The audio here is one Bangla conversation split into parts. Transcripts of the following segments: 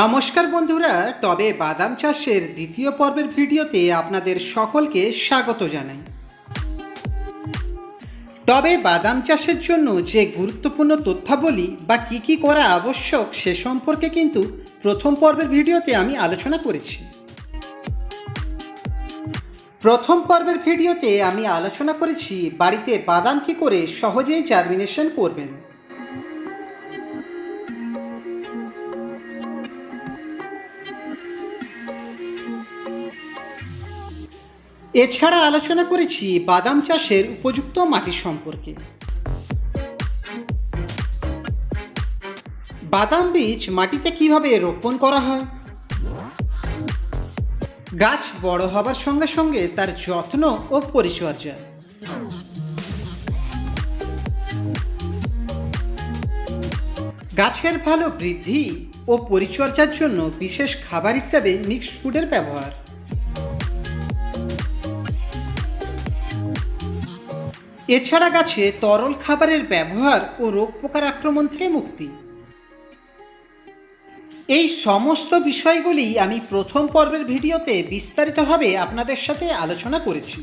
নমস্কার বন্ধুরা, তবে বাদাম চাষের দ্বিতীয় পর্বের ভিডিওতে আপনাদের সকলকে স্বাগত জানাই। তবে বাদাম চাষের জন্য যে গুরুত্বপূর্ণ তথ্যাবলী বা কি কি করা আবশ্যক সে সম্পর্কে কিন্তু প্রথম পর্বের ভিডিওতে আমি আলোচনা করেছি। প্রথম পর্বের ভিডিওতে আমি আলোচনা করেছি বাড়িতে বাদাম কি করে সহজেই জার্মিনেশন করবেন। এছাড়া আলোচনা করেছি বাদাম চাষের উপযুক্ত মাটি সম্পর্কে। বাদাম বীজ মাটিতে কীভাবে রোপণ করা হয়? গাছ বড় হবার সঙ্গে সঙ্গে তার যত্ন ও পরিচর্যা। গাছের ভালো বৃদ্ধি ও পরিচর্যার জন্য বিশেষ খাবার হিসাবে মিক্সড ফুডের ব্যবহার। এছাড়া গাছে তরল খাবারের ব্যবহার ও রোগ পোকার আক্রমণ থেকে মুক্তি। এই সমস্ত বিষয়গুলি আমি প্রথম পর্বের ভিডিওতে বিস্তারিতভাবে আপনাদের সাথে আলোচনা করেছি।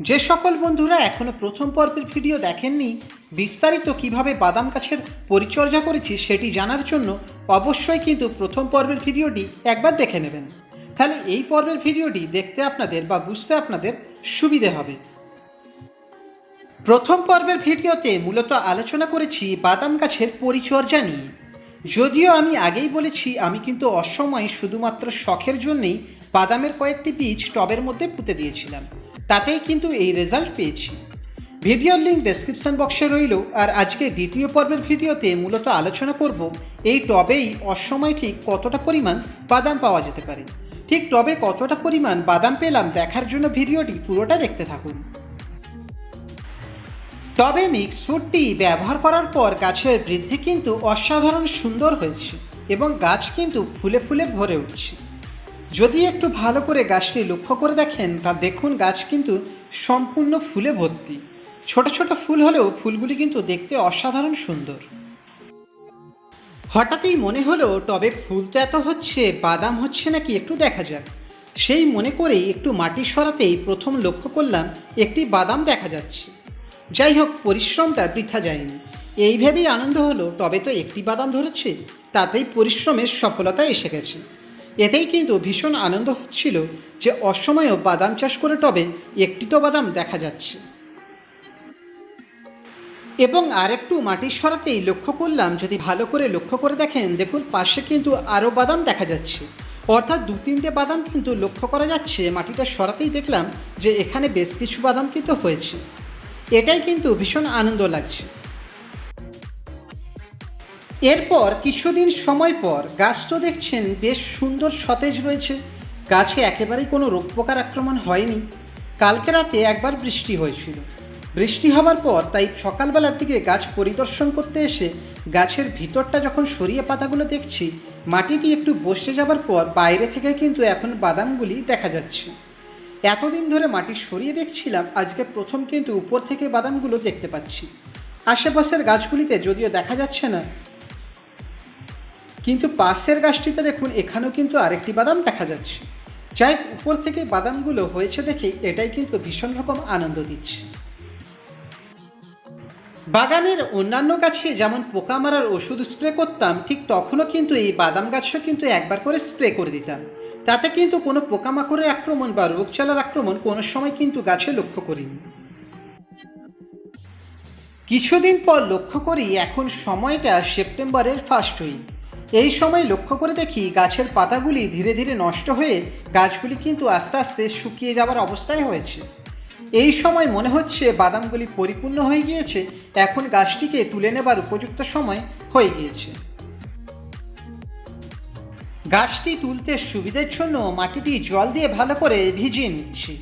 যে সকল বন্ধুরা এখনও প্রথম পর্বের ভিডিও দেখেননি, বিস্তারিত কীভাবে বাদাম গাছের পরিচর্যা করেছি সেটি জানার জন্য অবশ্যই কিন্তু প্রথম পর্বের ভিডিওটি একবার দেখে নেবেন। তাহলে এই পর্বের ভিডিওটি দেখতে আপনাদের বা বুঝতে আপনাদের সুবিধে হবে। প্রথম পর্বের ভিডিওতে মূলত আলোচনা করেছি বাদাম গাছের পরিচর্যা নিয়ে। যদিও আমি আগেই বলেছি, আমি কিন্তু অসময় শুধুমাত্র শখের জন্যেই বাদামের কয়েকটি বীজ টবের মধ্যে পুঁতে দিয়েছিলাম। তাতেই কিন্তু এই রেজাল্ট পেয়েছি। ভিডিওর লিঙ্ক ডেসক্রিপশন বক্সে রইল। আর আজকে দ্বিতীয় পর্বের ভিডিওতে মূলত আলোচনা করব, এই টবেই অসময় ঠিক কতটা পরিমাণ বাদাম পাওয়া যেতে পারে। ঠিক টবে কতটা পরিমাণ বাদাম পেলাম দেখার জন্য ভিডিওটি পুরোটা দেখতে থাকুন। তবে মিক্স ফুডটি ব্যবহার করার পর গাছের বৃদ্ধি কিন্তু অসাধারণ সুন্দর হয়েছে এবং গাছ কিন্তু ফুলে ফুলে ভরে উঠছে। যদি একটু ভালো করে গাছটি লক্ষ্য করে দেখেন, তা দেখুন গাছ কিন্তু সম্পূর্ণ ফুলে ভর্তি। ছোট ছোট ফুল হলেও ফুলগুলি কিন্তু দেখতে অসাধারণ সুন্দর। হঠাৎই মনে হলো, টবে ফুল তো এত হচ্ছে, বাদাম হচ্ছে নাকি একটু দেখা যাক। সেই মনে করেই একটু মাটি সরাতেই প্রথম লক্ষ্য করলাম, একটি বাদাম দেখা যাচ্ছে। যাই হোক, পরিশ্রমটা বৃথা যায়নি। এই ভেবেই আনন্দ হলো, তবে তো একটি বাদাম ধরেছে, তাতেই পরিশ্রমের সফলতা এসে গেছে। এতেই কিন্তু ভীষণ আনন্দ হচ্ছিল যে অসময়েও বাদাম চাষ করে টবে একটি তো বাদাম দেখা যাচ্ছে। এবং আরেকটু মাটির সরাতেই লক্ষ্য করলাম, যদি ভালো করে লক্ষ্য করে দেখেন, দেখুন পাশে কিন্তু আরও বাদাম দেখা যাচ্ছে। অর্থাৎ দু তিনটে বাদাম কিন্তু লক্ষ্য করা যাচ্ছে, মাটিটা সরাতেই দেখলাম যে এখানে বেশ কিছু বাদাম কিন্তু হয়েছে। এটাই কিন্তু ভীষণ আনন্দ লাগছে। এরপর কিছুদিন সময় পর গাছ তো দেখছেন বেশ সুন্দর সতেজ রয়েছে। গাছে একেবারেই কোনো রোগ পোকার আক্রমণ হয়নি। কালকে রাতে একবার বৃষ্টি হয়েছিল। বৃষ্টি হবার পর তাই সকালবেলার দিকে গাছ পরিদর্শন করতে এসে গাছের ভিতরটা যখন সরিয়ে পাতাগুলো দেখছি, মাটিটি একটু বসে যাবার পর বাইরে থেকে কিন্তু এখন বাদামগুলি দেখা যাচ্ছে। এতদিন ধরে মাটি সরিয়ে দেখছিলাম, আজকে প্রথম কিন্তু উপর থেকে বাদামগুলো দেখতে পাচ্ছি। আশেপাশের গাছগুলিতে যদিও দেখা যাচ্ছে না, কিন্তু পাশের গাছটিতে দেখুন এখানেও কিন্তু আরেকটি বাদাম দেখা যাচ্ছে। যাই উপর থেকে বাদামগুলো হয়েছে দেখে এটাই কিন্তু ভীষণ রকম আনন্দ দিচ্ছে। বাগানের অন্যান্য গাছে যেমন পোকা মারার ওষুধ স্প্রে করতাম, ঠিক তখনও কিন্তু এই বাদাম গাছও কিন্তু একবার করে স্প্রে করে দিতাম। তাতে কিন্তু কোনো পোকামাকড়ের আক্রমণ বা রোগচালার আক্রমণ কোনো সময় কিন্তু গাছে লক্ষ্য করিনি। কিছুদিন পর লক্ষ্য করি এখন সময়টা সেপ্টেম্বরের ফার্স্ট উইক এই সময় লক্ষ্য করে দেখি গাছের পাতাগুলি ধীরে ধীরে নষ্ট হয়ে গাছগুলি কিন্তু আস্তে আস্তে শুকিয়ে যাবার অবস্থায় হয়েছে। এই সময় মনে হচ্ছে বাদামগুলি পরিপূর্ণ হয়ে গিয়েছে, এখন গাছটিকে তুলে নেবার উপযুক্ত সময় হয়ে গিয়েছে। গাছটি তুলতে সুবিধের জন্য মাটিটি জল দিয়ে ভালো করে ভিজিয়ে নিচ্ছি।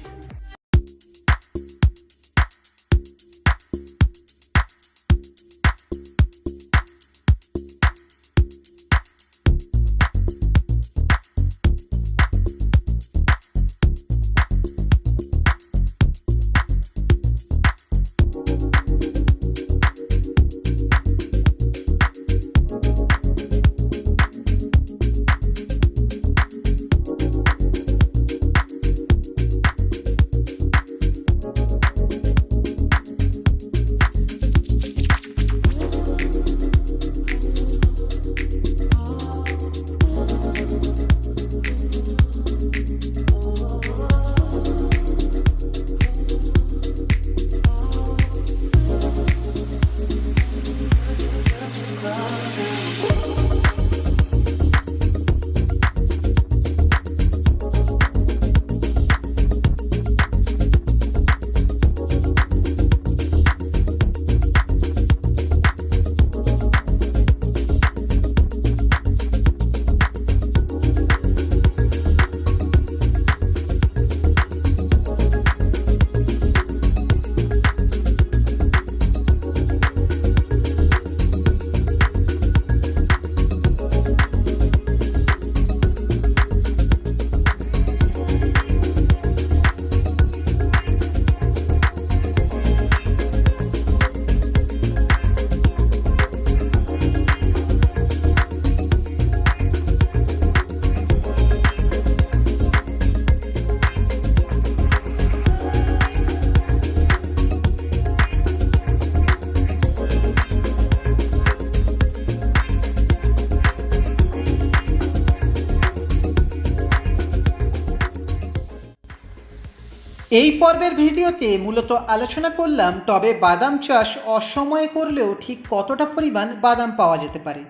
এই পর্বের ভিডিওতে মূলত আলোচনা করলাম তবে বাদাম চাষ অসময়ে করলেও ঠিক কতটা পরিমাণ বাদাম পাওয়া যেতে পারে।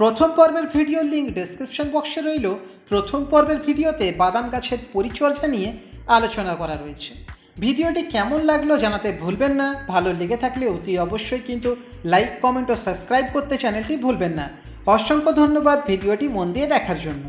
প্রথম পর্বের ভিডিওর লিঙ্ক ডেসক্রিপশন বক্সে রইল। প্রথম পর্বের ভিডিওতে বাদাম গাছের পরিচর্যা নিয়ে আলোচনা করা রয়েছে। ভিডিওটি কেমন লাগল জানাতে ভুলবেন না। ভালো লেগে থাকলে অতি অবশ্যই কিন্তু লাইক কমেন্ট ও সাবস্ক্রাইব করতে চ্যানেলটি ভুলবেন না। অসংখ্য ধন্যবাদ ভিডিওটি মন দিয়ে দেখার জন্য।